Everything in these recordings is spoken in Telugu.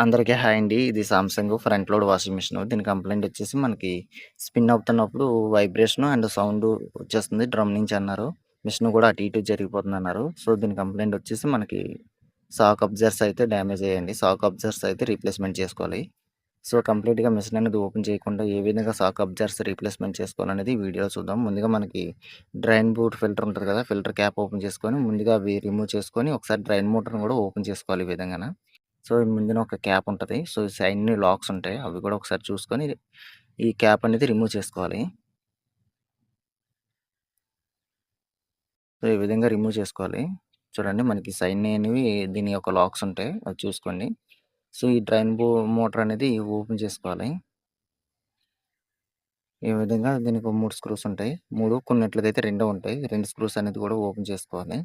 అందరికీ హాయ్ అండి. ఇది Samsung front load washing machine. దీని కంప్లైంట్ వచ్చేసి మనకి స్పిన్ అవుతున్నప్పుడు వైబ్రేషన్ అండ్ సౌండ్ వచ్చేస్తుంది డ్రమ్ నుంచి అన్నారు. మిషన్ కూడా అటు ఇటు జరిగిపోతుందన్నారు. సో, దీని కంప్లైంట్ వచ్చేసి మనకి సాక్ అబ్జర్స్ అయితే డ్యామేజ్ అయ్యండి సాక్ అబ్జర్స్ అయితే రీప్లేస్‌మెంట్ చేసుకోవాలి. సో, కంప్లీట్‌గా మిషన్ అనేది ఓపెన్ చేయకుండా ఏ విధంగా సాక్ అబ్జర్స్ రీప్లేస్‌మెంట్ చేసుకోవాలనేది ఈ వీడియోలో చూద్దాం. ముందుగా మనకి డ్రైన్ బూట్ ఫిల్టర్ ఉంటుంది కదా! ఫిల్టర్ క్యాప్ ఓపెన్ చేసుకొని ముందుగా అవి రిమూవ్ చేసుకొని ఒకసారి డ్రైన్ మోటర్‌ని కూడా ఓపెన్ చేసుకోవాలి ఈ విధంగా సో, ముందున ఒక క్యాప్ ఉంటుంది సో, సైడ్‌ని లాక్స్ ఉంటాయి. అవి కూడా ఒకసారి చూసుకొని ఈ క్యాప్ అనేది రిమూవ్ చేసుకోవాలి. సో, ఈ విధంగా రిమూవ్ చేసుకోవాలి. చూడండి మనకి సైన్ అనేవి దీని యొక్క లాక్స్ ఉంటాయి. అది చూసుకోండి. సో, ఈ డ్రైన్ బో మోటర్ అనేది ఓపెన్ చేసుకోవాలి. ఈ విధంగా దీనికి మూడు స్క్రూస్ ఉంటాయి. మూడు కొన్నిట్లకైతే రెండో ఉంటాయి. రెండు స్క్రూస్ అనేది కూడా ఓపెన్ చేసుకోవాలి.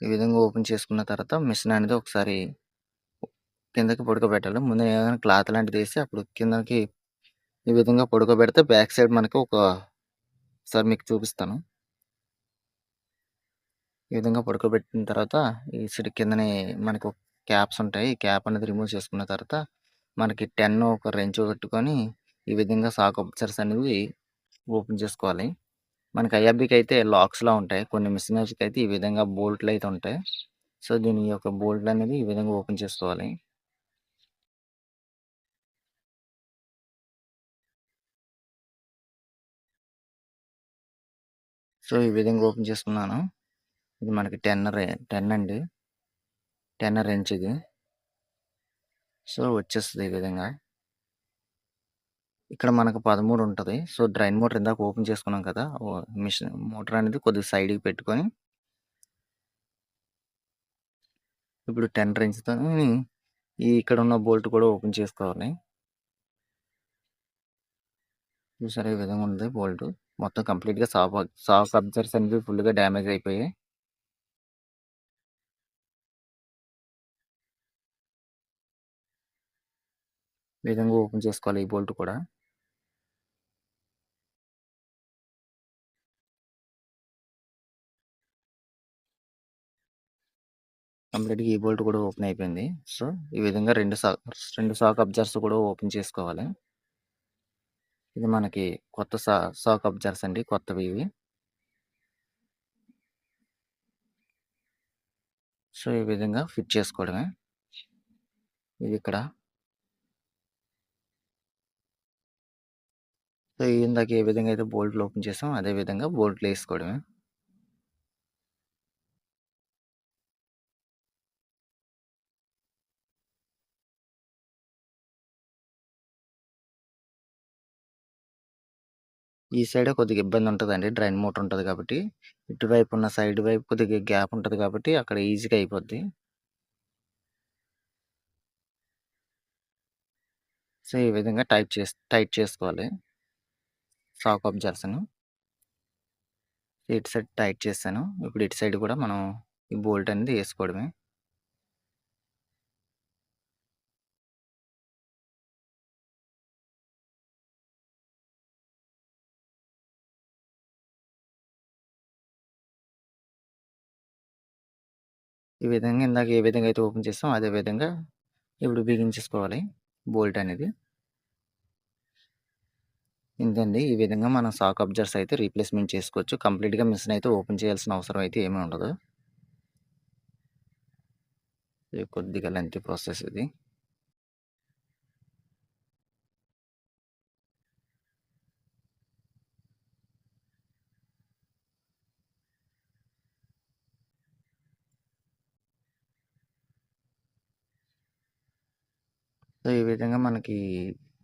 ఈ విధంగా ఓపెన్ చేసుకున్న తర్వాత మిషన్ అనేది ఒకసారి కిందకి పడుకోబెట్టాలి. ముందు ఏదైనా క్లాత్ లాంటిది వేసి అప్పుడు కిందకి ఈ విధంగా పడుకోబెడితే బ్యాక్ సైడ్ మనకి ఒక ఒకసారి మీకు చూపిస్తాను. ఈ విధంగా పడుకోబెట్టిన తర్వాత ఈ సైడ్ కిందనే మనకు క్యాప్స్ ఉంటాయి. ఈ క్యాప్ అనేది రిమూవ్ చేసుకున్న తర్వాత మనకి 10 ఒక రెంచ్ పెట్టుకొని ఈ విధంగా సాక్ అబ్జర్వర్స్ అనేవి ఓపెన్ చేసుకోవాలి. మనకి ఐఆర్‌బీకి అయితే లాక్స్‌లా ఉంటాయి. కొన్ని మిషనరీస్‌కి అయితే ఈ విధంగా బోల్ట్‌లు అయితే ఉంటాయి. సో, దీని యొక్క బోల్ట్‌లు అనేది ఈ విధంగా ఓపెన్ చేసుకోవాలి. సో, ఈ విధంగా ఓపెన్ చేసుకున్నాను. ఇది మనకి టెన్ టెన్ అండి. టెన్నర్ ఇంచ్ ఇది. సో, వచ్చేస్తుంది ఈ విధంగా. ఇక్కడ మనకు 13 ఉంటది. సో, డ్రైన్ మోటర్ ఇందాక ఓపెన్ చేసుకున్నాం కదా! ఓ మిషన్ మోటర్ అనేది కొద్దిగా సైడ్‌కి పెట్టుకొని ఇప్పుడు 10 రెంచ్‌తోని ఈ ఇక్కడ ఉన్న బోల్ట్ కూడా ఓపెన్ చేసుకోవాలి. చూసారా ఈ విధంగా ఉంది బోల్ట్. మొత్తం కంప్లీట్‌గా సాఫ్ సాఫ్ అబ్జర్వర్స్ అనేవి ఫుల్‌గా డ్యామేజ్ అయిపోయాయి. ఈ విధంగా ఓపెన్ చేసుకోవాలి ఈ బోల్ట్ కూడా. కంప్లీట్ ఈ బోల్ట్ కూడా ఓపెన్ అయిపోయింది. సో, ఈ విధంగా రెండు సా రెండు సాక్ అబ్జర్స్ కూడా ఓపెన్ చేసుకోవాలి. ఇది మనకి కొత్త సా సాక్ అబ్జర్స్ అండి. కొత్తవి ఇవి. సో, ఈ విధంగా ఫిట్ చేసుకోవడమే. ఇది ఇక్కడ. సో, ఇందాక ఏ విధంగా అయితే బోల్ట్‌లు ఓపెన్ చేసామో అదే విధంగా బోల్ట్‌లు వేసుకోవడమే ఈ సైడ్ కొద్దిగా ఇబ్బంది ఉంటుందండి డ్రైన్ మోటర్ ఉంటుంది కాబట్టి. ఇటువైపు ఉన్న సైడ్ వైపు కొద్దిగా గ్యాప్ ఉంటుంది కాబట్టి అక్కడ ఈజీగా అయిపోద్ది. సో, ఈ విధంగా టైప్ చేస్ టైట్ చేసుకోవాలి. షాక్ అబ్జర్వర్స్‌ను. ఇటు సైడ్ టైట్ చేస్తాను ఇప్పుడు ఇటు సైడ్ కూడా మనం ఈ బోల్ట్ అనేది వేసుకోవడమే ఈ విధంగా ఇందాక ఏ విధంగా అయితే ఓపెన్ చేస్తాం అదే విధంగా ఇప్పుడు బిగించేసుకోవాలి బోల్ట్ అనేది. ఇంతండి. ఈ విధంగా మనం సాక్ అబ్జర్స్ అయితే రీప్లేస్‌మెంట్ చేసుకోవచ్చు. కంప్లీట్‌గా మిషన్ అయితే ఓపెన్ చేయాల్సిన అవసరం అయితే ఏమీ ఉండదు. ఇది కొద్దిగా లెంతీ ప్రాసెస్ ఇది. సో, ఈ విధంగా మనకి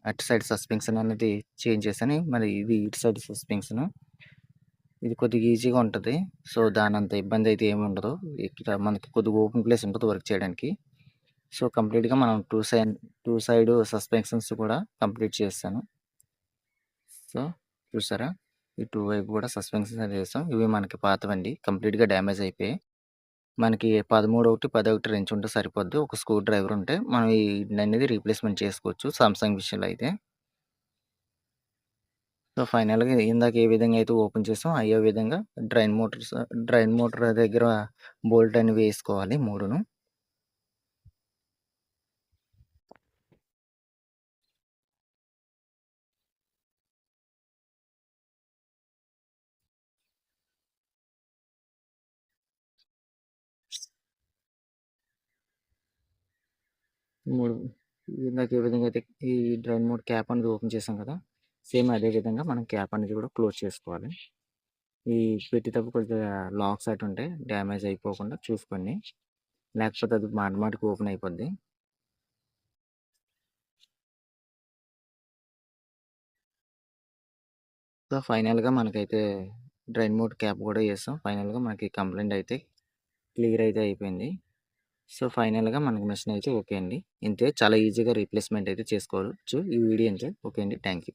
అటు సైడ్ సస్పెన్షన్ అనేది చేంజ్ చేశాను. మరి ఇది ఇటు సైడ్ సస్పెన్షన్. ఇది కొద్దిగా ఈజీగా ఉంటుంది సో, దాని అంత ఇబ్బంది అయితే ఏమి ఉండదు. ఇక్కడ మనకి కొద్దిగా ఓపెన్ ప్లేస్ ఉంటుంది వర్క్ చేయడానికి. సో, కంప్లీట్‌గా మనం two side two side suspensions కూడా కంప్లీట్ చేస్తాను సో, చూసారా? ఈ టూ వైపు కూడా సస్పెన్షన్స్ అనేది చేస్తాం ఇవి మనకి పాతవండి. కంప్లీట్‌గా డ్యామేజ్ అయిపోయాయి. మనకి 13 ఒకటి, 10 ఒకటి రెంచ్ ఉంటే సరిపోద్ది. ఒక స్క్రూ డ్రైవర్ ఉంటే మనం అనేది రీప్లేస్‌మెంట్ చేసుకోవచ్చు సామ్‌సంగ్ విషయంలో అయితే. సో, ఫైనల్‌గా ఇందాక ఏ విధంగా అయితే ఓపెన్ చేసామో అయ్యే విధంగా డ్రైన్ మోటార్స్ డ్రైన్ మోటార్ దగ్గర బోల్ట్ అనేవి వేసుకోవాలి మూడును మూడు ఇందాక ఏ విధంగా అయితే ఈ డ్రైన్ మోడ్ క్యాప్ అనేది ఓపెన్ చేసాం కదా! సేమ్ అదే విధంగా మనం క్యాప్ అనేది కూడా క్లోజ్ చేసుకోవాలి. ఈ పెట్టేటప్పుడు కొద్దిగా లాక్స్ అటు ఉంటే డ్యామేజ్ అయిపోకుండా చూసుకోండి. లేకపోతే అది మాట మాటికి ఓపెన్ అయిపోద్ది. సో, ఫైనల్‌గా మనకైతే డ్రైన్ మోడ్ క్యాప్ కూడా వేస్తాం ఫైనల్‌గా మనకి కంప్లైంట్ అయితే క్లియర్ అయితే అయిపోయింది. సో, ఫైనల్‌గా మనకు మెషిన్ అయితే ఓకే అండి. ఇంతే చాలా ఈజీగా రీప్లేస్‌మెంట్ అయితే చేసుకోవచ్చు. ఈ వీడియో అంటే ఓకే అండి. Thank you.